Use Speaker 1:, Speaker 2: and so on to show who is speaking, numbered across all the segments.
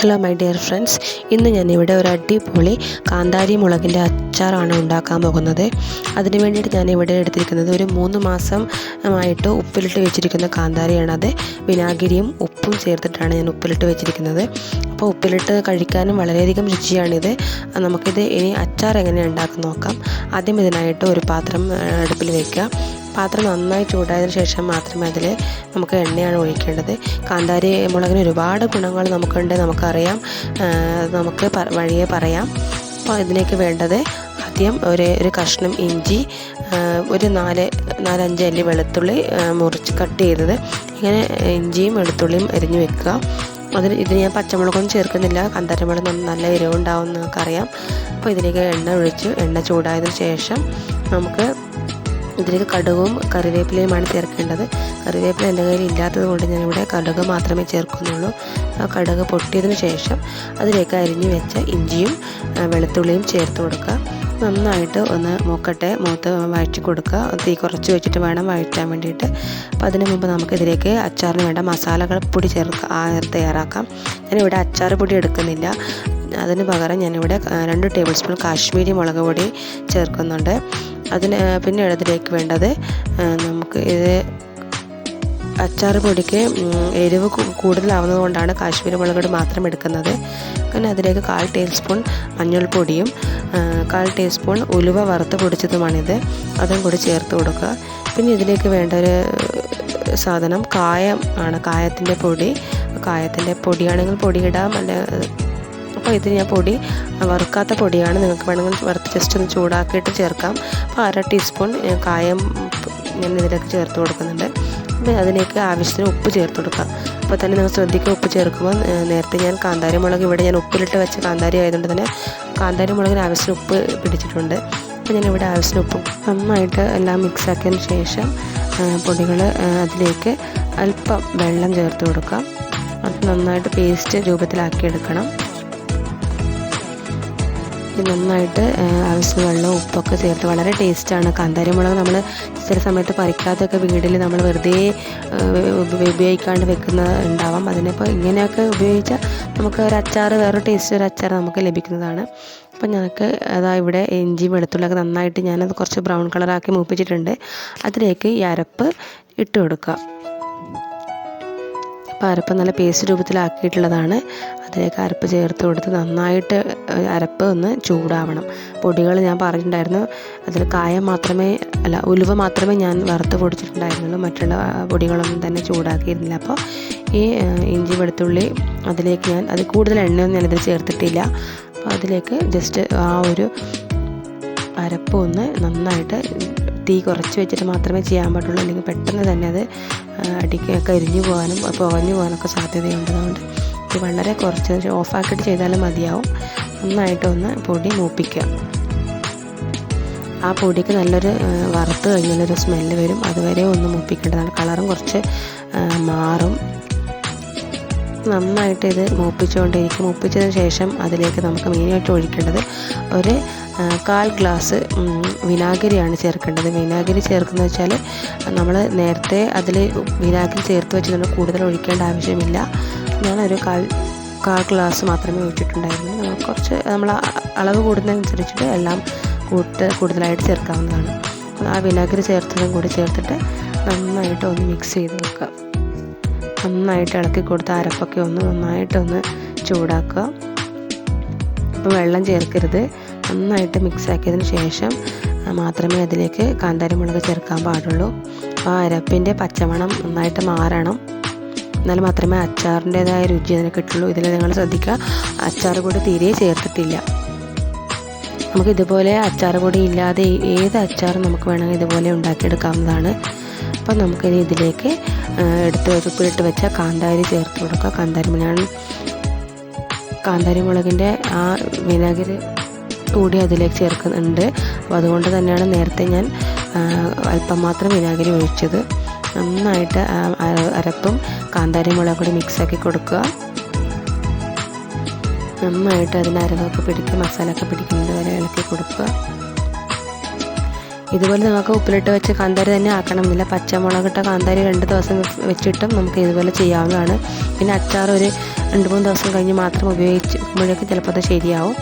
Speaker 1: Hello my dear friends ഇന്ന് ഞാനിവിടെ ഒരു അടിപൊളി കാന്താരി മുളകിന്റെ അച്ചാറാണ് ഉണ്ടാക്കാൻ പോകുന്നത്. അതിന് വേണ്ടിയിട്ട് ഞാൻ ഇവിടെ എടുത്തിരിക്കുന്നത് ഒരു മൂന്ന് മാസം ആയിട്ട് ഉപ്പിലിട്ട് വെച്ചിരിക്കുന്ന കാന്താരിയാണ് അത്. വിനാഗിരിയും ഉപ്പും ചേർത്തിട്ടാണ് ഞാൻ ഉപ്പിലിട്ട് വെച്ചിരിക്കുന്നത്. അപ്പോൾ ഉപ്പിലിട്ട് കഴിക്കാനും വളരെയധികം രുചിയാണിത്. നമുക്കിത് ഇനി അച്ചാർ എങ്ങനെ ഉണ്ടാക്കാൻ നോക്കാം. ആദ്യം ഇതിനായിട്ട് ഒരു പാത്രം അടുപ്പിൽ വയ്ക്കുക പാത്രം നന്നായി ചൂടായതിനു ശേഷം മാത്രമേ അതിൽ നമുക്ക് എണ്ണയാണ് ഒഴിക്കേണ്ടത്. കാന്താരി മുളകിന് ഒരുപാട് ഗുണങ്ങൾ നമുക്കുണ്ട്. നമുക്കറിയാം. നമുക്ക് വഴിയെ പറയാം. അപ്പോൾ ഇതിലേക്ക് വേണ്ടത് ആദ്യം ഒരു ഒരു കഷ്ണം ഇഞ്ചി ഒരു നാല് നാലഞ്ച് അല്ലി വെളുത്തുള്ളി മുറിച്ച് കട്ട് ചെയ്തത്. ഇങ്ങനെ ഇഞ്ചിയും വെളുത്തുള്ളിയും എരിഞ്ഞു വെക്കുക. അതിന് ഇതിന് ഞാൻ പച്ചമുളകൊന്നും ചേർക്കുന്നില്ല. കാന്താരിമുളക് നല്ല എരിവുണ്ടാവും എന്ന് നമുക്കറിയാം. അപ്പോൾ ഇതിലേക്ക് എണ്ണ ഒഴിച്ച് എണ്ണ ചൂടായതിനു ശേഷം നമുക്ക് ഇതിലേക്ക് കടുകും കറിവേപ്പിലയുമാണ് ചേർക്കേണ്ടത്. കറിവേപ്പില എന്റെ കയ്യിൽ ഇല്ലാത്തത് കൊണ്ട് ഞാനിവിടെ കടുക് മാത്രമേ ചേർക്കുന്നുള്ളൂ. ആ കടുക് പൊട്ടിയതിന് ശേഷം അതിലേക്ക് അരിഞ്ഞു വെച്ച ഇഞ്ചിയും വെളുത്തുള്ളിയും ചേർത്ത് കൊടുക്കുക. നന്നായിട്ട് ഒന്ന് മൂക്കട്ടെ മൂത്ത് വഴറ്റി കൊടുക്കുക. തീ കുറച്ച് വെച്ചിട്ട് വേണം വഴറ്റാൻ വേണ്ടിയിട്ട്. അപ്പോൾ അതിന് മുമ്പ് നമുക്ക് ഇതിലേക്ക് അച്ചാറിന് വേണ്ട മസാലകൾ പൊടി ചേർക്കുക തയ്യാറാക്കാം. ഞാനിവിടെ അച്ചാർ പൊടി എടുക്കുന്നില്ല. അതിന് പകരം ഞാനിവിടെ രണ്ട് ടേബിൾ സ്പൂൺ കാശ്മീരി മുളക് പൊടി ചേർക്കുന്നുണ്ട്. അതിന് പിന്നെ അതിലേക്ക് വേണ്ടത്. നമുക്ക് ഇത് അച്ചാർ പൊടിക്ക് എരിവ് കൂടുതലാവുന്നത് കൊണ്ടാണ് കാശ്മീരി മുളക് മാത്രം എടുക്കുന്നത്. പിന്നെ അതിലേക്ക് കാൽ ടീസ്പൂൺ മഞ്ഞൾപ്പൊടിയും കാൽ ടീസ്പൂൺ ഉലുവ വറുത്ത് പൊടിച്ചതുമാണിത്. അതും കൂടി ചേർത്ത് കൊടുക്കുക. പിന്നെ ഇതിലേക്ക് വേണ്ട ഒരു സാധനം കായം ആണ്. കായത്തിന്റെ പൊടി. കായത്തിന്റെ പൊടിയാണെങ്കിൽ പൊടിയിടാം അല്ല അപ്പോൾ ഇത് ഞാൻ പൊടി വറുക്കാത്ത പൊടിയാണ്. നിങ്ങൾക്ക് വേണമെങ്കിൽ വറുത്ത് ജസ്റ്റ് ഒന്ന് ചൂടാക്കിയിട്ട് ചേർക്കാം. അപ്പോൾ അര ടീസ്പൂൺ കായം ഞാൻ ഇതിലേക്ക് ചേർത്ത് കൊടുക്കുന്നുണ്ട്. അപ്പോൾ അതിലേക്ക് ആവശ്യത്തിന് ഉപ്പ് ചേർത്ത് കൊടുക്കാം. അപ്പോൾ തന്നെ നിങ്ങൾ ശ്രദ്ധിക്കുക ഉപ്പ് ചേർക്കുമ്പോൾ നേരത്തെ ഞാൻ കാന്താരി മുളക് ഇവിടെ ഞാൻ ഉപ്പിലിട്ട് വെച്ച കാന്താരി ആയതുകൊണ്ട് തന്നെ കാന്താരി മുളകിന് ആവശ്യത്തിന് ഉപ്പ് പിടിച്ചിട്ടുണ്ട്. അപ്പോൾ ഞാൻ ഇവിടെ ആവശ്യത്തിന് ഉപ്പ് നന്നായിട്ട് എല്ലാം മിക്സ് ആക്കിയതിന് ശേഷം പൊടികൾ അതിലേക്ക് അല്പം വെള്ളം ചേർത്ത് കൊടുക്കാം. അത് നന്നായിട്ട് പേസ്റ്റ് രൂപത്തിലാക്കി എടുക്കണം ഇത് നന്നായിട്ട് ആ, ആവശ്യത്തിന് വെള്ളവും ഉപ്പൊക്കെ ചേർത്ത് വളരെ ടേസ്റ്റാണ്. കാന്താരി മുളക് നമ്മൾ ചില സമയത്ത് പറിക്കാത്തൊക്കെ വീട്ടിൽ നമ്മൾ വെറുതെ ഉപയോഗിക്കാണ്ട് വെക്കുന്ന ഉണ്ടാവാം. അതിനിപ്പോൾ ഇങ്ങനെയൊക്കെ ഉപയോഗിച്ചാൽ നമുക്ക് ഒരു അച്ചാർ വേറൊരു ടേസ്റ്റ് ഒരു അച്ചാർ നമുക്ക് ലഭിക്കുന്നതാണ്. അപ്പം ഞങ്ങൾക്ക് അതാ ഇവിടെ ഇഞ്ചിയും വെളുത്തുള്ളിയൊക്കെ നന്നായിട്ട് ഞാനത് കുറച്ച് ബ്രൗൺ കളറാക്കി മൂപ്പിച്ചിട്ടുണ്ട്. അതിലേക്ക് ഈ അരപ്പ് ഇട്ട് കൊടുക്കുക. അപ്പോൾ അരപ്പ് നല്ല പേസ്റ്റ് രൂപത്തിലാക്കിയിട്ടുള്ളതാണ്. അതിലേക്ക് അരപ്പ് ചേർത്ത് കൊടുത്ത് നന്നായിട്ട് അരപ്പ് ഒന്ന് ചൂടാവണം. പൊടികൾ ഞാൻ പറഞ്ഞിട്ടുണ്ടായിരുന്നു. അതിൽ കായം മാത്രമേ അല്ല ഉലുവ മാത്രമേ ഞാൻ വറുത്ത് പൊടിച്ചിട്ടുണ്ടായിരുന്നുള്ളൂ. മറ്റുള്ള പൊടികളൊന്നും തന്നെ ചൂടാക്കിയിരുന്നില്ല. അപ്പോൾ ഈ ഇഞ്ചി വെളുത്തുള്ളി അതിലേക്ക് ഞാൻ അത് കൂടുതൽ എണ്ണയൊന്നും ഞാനിതിൽ ചേർത്തിട്ടില്ല. അപ്പോൾ അതിലേക്ക് ജസ്റ്റ് ആ ഒരു അരപ്പ് ഒന്ന് നന്നായിട്ട് തീ കുറച്ച് വെച്ചിട്ട് മാത്രമേ ചെയ്യാൻ പാടുള്ളൂ അല്ലെങ്കിൽ പെട്ടെന്ന് തന്നെ അത് അടിക്ക എരിഞ്ഞു പോകാനും പുകഞ്ഞു പോകാനൊക്കെ സാധ്യതയുണ്ട് അതുകൊണ്ട് ഇത് വളരെ കുറച്ച് ഓഫാക്കിയിട്ട് ചെയ്താലും മതിയാവും. നന്നായിട്ടൊന്ന് പൊടി മൂപ്പിക്കുക. ആ പൊടിക്ക് നല്ലൊരു വറുത്ത് കഴിഞ്ഞാലൊരു സ്മെല്ല് വരും. അതുവരെ ഒന്ന് മൂപ്പിക്കേണ്ടതാണ്. കളറും കുറച്ച് മാറും. നന്നായിട്ട് ഇത് മൂപ്പിച്ചുകൊണ്ടിരിക്കും. മൂപ്പിച്ചതിന് ശേഷം അതിലേക്ക് നമുക്ക് മെയിനായിട്ട് ഒഴിക്കേണ്ടത് ഒരു കാൽ ഗ്ലാസ് വിനാഗിരിയാണ് ചേർക്കേണ്ടത്. വിനാഗിരി ചേർക്കുന്നത് വെച്ചാൽ നമ്മൾ നേരത്തെ അതിൽ വിനാഗിരി ചേർത്ത് വെച്ച് നമ്മൾ കൂടുതൽ ഒഴിക്കേണ്ട ആവശ്യമില്ല. ഞാനൊരു കാൽ കാൽ ഗ്ലാസ് മാത്രമേ ഒഴിച്ചിട്ടുണ്ടായിരുന്നു കുറച്ച് നമ്മൾ അളവ് കൂടുന്നതനുസരിച്ചിട്ട് എല്ലാം കൂട്ട് കൂടുതലായിട്ട് ചേർക്കാവുന്നതാണ്. ആ വിനാഗിരി ചേർത്തതും കൂടി ചേർത്തിട്ട് നന്നായിട്ട് ഒന്ന് മിക്സ് ചെയ്ത് വെക്കുക. നന്നായിട്ട് ഇളക്കി കൊടുത്ത അരപ്പൊക്കെ ഒന്ന് നന്നായിട്ടൊന്ന് ചൂടാക്കുക. അപ്പോൾ വെള്ളം ചേർക്കരുത്. നന്നായിട്ട് മിക്സ് ആക്കിയതിന് ശേഷം മാത്രമേ അതിലേക്ക് കാന്താരി മുളക് ചേർക്കാൻ പാടുള്ളൂ. അപ്പോൾ ആ അരപ്പിന്റെ പച്ചമണം നന്നായിട്ട് മാറണം. എന്നാൽ മാത്രമേ അച്ചാറിന്റേതായ രുചി അതിന് കിട്ടുള്ളൂ. ഇതിൽ നിങ്ങൾ ശ്രദ്ധിക്കുക അച്ചാർ കൂടി തീരെ ചേർത്തിട്ടില്ല. നമുക്ക് ഇതുപോലെ അച്ചാർ കൂടി ഇല്ലാതെ ഏത് അച്ചാറും നമുക്ക് വേണമെങ്കിൽ ഇതുപോലെ ഉണ്ടാക്കിയെടുക്കാവുന്നതാണ്. അപ്പം നമുക്കിനി ഇതിലേക്ക് എടുത്ത് ഉപ്പിലിട്ട് വെച്ച കാന്താരി ചേർത്ത് കൊടുക്കുക കാന്താരി മുളകാണ് കാന്താരി മുളകിന്റെ ആ വിനാഗിരി കൂടി അതിലേക്ക് ചേർക്കുന്നുണ്ട്. അപ്പോൾ അതുകൊണ്ട് തന്നെയാണ് നേരത്തെ ഞാൻ അല്പം മാത്രം വിനാഗിരി ഒഴിച്ചത്. നന്നായിട്ട് അരപ്പും കാന്താരി മുളകും കൂടി മിക്സാക്കി കൊടുക്കുക. നന്നായിട്ട് അതിന് അരവൊക്കെ പിടിക്കുക മസാലയൊക്കെ പിടിക്കുന്നത് വരെ ഇളക്കി കൊടുക്കുക. ഇതുപോലെ നമുക്ക് ഉപ്പിലിട്ട് വെച്ച് കാന്താരി തന്നെ ആക്കണമെന്നില്ല പച്ചമുളകിട്ട കാന്താരി രണ്ട് ദിവസം വെച്ചിട്ടും നമുക്ക് ഇതുപോലെ ചെയ്യാവുന്നതാണ്. പിന്നെ അച്ചാർ ഒരു രണ്ട് മൂന്ന് ദിവസം കഴിഞ്ഞ് മാത്രം ഉപയോഗിക്കുമ്പോഴേക്കും ചിലപ്പോൾ അത് ശരിയാവും.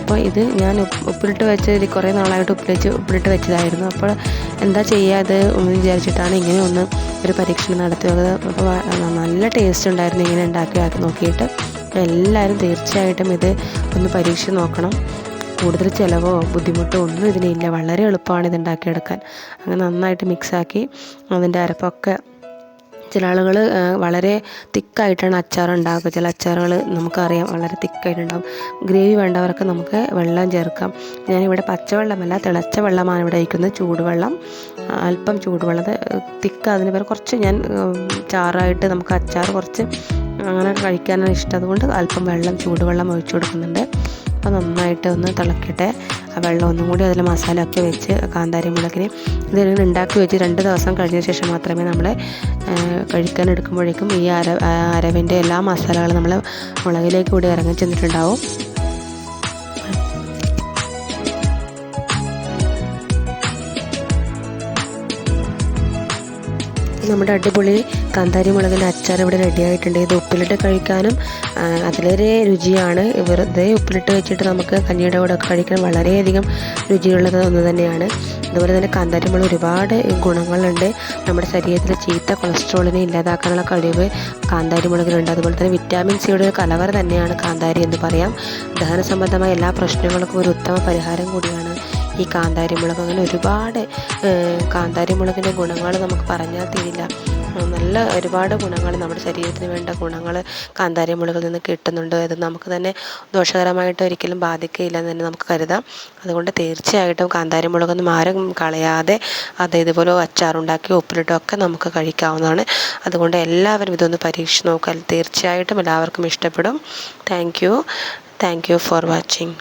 Speaker 1: അപ്പോൾ ഇത് ഞാൻ ഉപ്പ് ഉപ്പിലിട്ട് വെച്ച് കുറേ നാളായിട്ട് ഉപ്പിലിച്ച് ഉപ്പിലിട്ട് വെച്ചതായിരുന്നു. അപ്പോൾ എന്താ ചെയ്യുക ഇത് വിചാരിച്ചിട്ടാണ് ഇങ്ങനെ ഒന്ന് ഒരു പരീക്ഷണം നടത്തിയത്. അപ്പോൾ നല്ല ടേസ്റ്റ് ഉണ്ടായിരുന്നു ഇങ്ങനെ ഉണ്ടാക്കി നോക്കിയിട്ട്. എല്ലാവരും തീർച്ചയായിട്ടും ഇത് ഒന്ന് പരീക്ഷിച്ച് നോക്കണം. കൂടുതൽ ചിലവോ ബുദ്ധിമുട്ടോ ഒന്നും ഇതിനില്ല. വളരെ എളുപ്പമാണ് ഇത് ഉണ്ടാക്കിയെടുക്കാൻ അങ്ങനെ നന്നായിട്ട് മിക്സാക്കി അതിന്റെ അരപ്പൊക്കെ ചില ആളുകൾ വളരെ തിക്കായിട്ടാണ് അച്ചാർ ഉണ്ടാക്കുക. ചില അച്ചാറുകൾ നമുക്കറിയാം വളരെ തിക്കായിട്ടുണ്ടാകും ഗ്രേവി വേണ്ടവർക്ക് നമുക്ക് വെള്ളം ചേർക്കാം. ഞാനിവിടെ പച്ചവെള്ളമല്ല തിളച്ച വെള്ളമാണ് ഇവിടെ ഒഴിക്കുന്നത്. ചൂടുവെള്ളം അല്പം ചൂടുവെള്ളം. തിക്ക അതിന് പേര് കുറച്ച് ഞാൻ ചാറായിട്ട് നമുക്ക് അച്ചാർ കുറച്ച് അങ്ങനെ കഴിക്കാനാണ് ഇഷ്ടം. അതുകൊണ്ട് അല്പം വെള്ളം ചൂടുവെള്ളം ഒഴിച്ചു കൊടുക്കുന്നുണ്ട്. അപ്പോൾ നന്നായിട്ട് ഒന്ന് തിളക്കട്ടെ. ആ വെള്ളം ഒന്നും കൂടി അതിൽ മസാല ഒക്കെ വെച്ച് കാന്താരി മുളകിന് ഇതിങ്ങനെ ഉണ്ടാക്കി വെച്ച് രണ്ട് ദിവസം കഴിഞ്ഞ ശേഷം മാത്രമേ നമ്മൾ കഴിക്കാൻ എടുക്കുമ്പോഴേക്കും ഈ അര അരവിന്റെ എല്ലാ മസാലകളും നമ്മൾ മുളകിലേക്ക് കൂടി ഇറങ്ങി ചെന്നിട്ടുണ്ടാവും. നമ്മുടെ അടിപൊളി കാന്താരി മുളകിന്റെ അച്ചാർ ഇവിടെ റെഡി ആയിട്ടുണ്ട്. ഇത് ഉപ്പിലിട്ട് കഴിക്കാനും അതിലേറെ രുചിയാണ്. വെറുതെ ഉപ്പിലിട്ട് വെച്ചിട്ട് നമുക്ക് കഞ്ഞിയുടെ കൂടെ കഴിക്കാൻ വളരെയധികം രുചിയുള്ളത് ഒന്ന് തന്നെയാണ്. അതുപോലെ തന്നെ കാന്താരി മുളക് ഒരുപാട് ഗുണങ്ങളുണ്ട്. നമ്മുടെ ശരീരത്തിലെ ചീത്ത കൊളസ്ട്രോളിനെ ഇല്ലാതാക്കാനുള്ള കഴിവ് കാന്താരി മുളകിലുണ്ട്. അതുപോലെ തന്നെ വിറ്റാമിൻ സിയുടെ ഒരു കലവറ തന്നെയാണ് കാന്താരി എന്ന് പറയാം. ദഹന സംബന്ധമായ എല്ലാ പ്രശ്നങ്ങൾക്കും ഒരു ഉത്തമ പരിഹാരം കൂടിയാണ് ഈ കാന്താരി മുളക്. അങ്ങനെ ഒരുപാട് കാന്താരി മുളകിന്റെ ഗുണങ്ങൾ നമുക്ക് പറഞ്ഞാൽ തീരില്ല. നല്ല ഒരുപാട് ഗുണങ്ങൾ നമ്മുടെ ശരീരത്തിന് വേണ്ട ഗുണങ്ങൾ കാന്താരി മുളകിൽ നിന്ന് കിട്ടുന്നുണ്ട്. അത് നമുക്ക് തന്നെ ദോഷകരമായിട്ട് ഒരിക്കലും ബാധിക്കുകയില്ല എന്ന് തന്നെ നമുക്ക് കരുതാം. അതുകൊണ്ട് തീർച്ചയായിട്ടും കാന്താരി മുളകൊന്നും ആരും കളയാതെ അത് ഇതുപോലെ അച്ചാറുണ്ടാക്കി ഉപ്പിലിട്ടൊക്കെ നമുക്ക് കഴിക്കാവുന്നതാണ്. അതുകൊണ്ട് എല്ലാവരും ഇതൊന്ന് പരീക്ഷിച്ച് നോക്കാൻ തീർച്ചയായിട്ടും എല്ലാവർക്കും ഇഷ്ടപ്പെടും. Thank you thank you for watching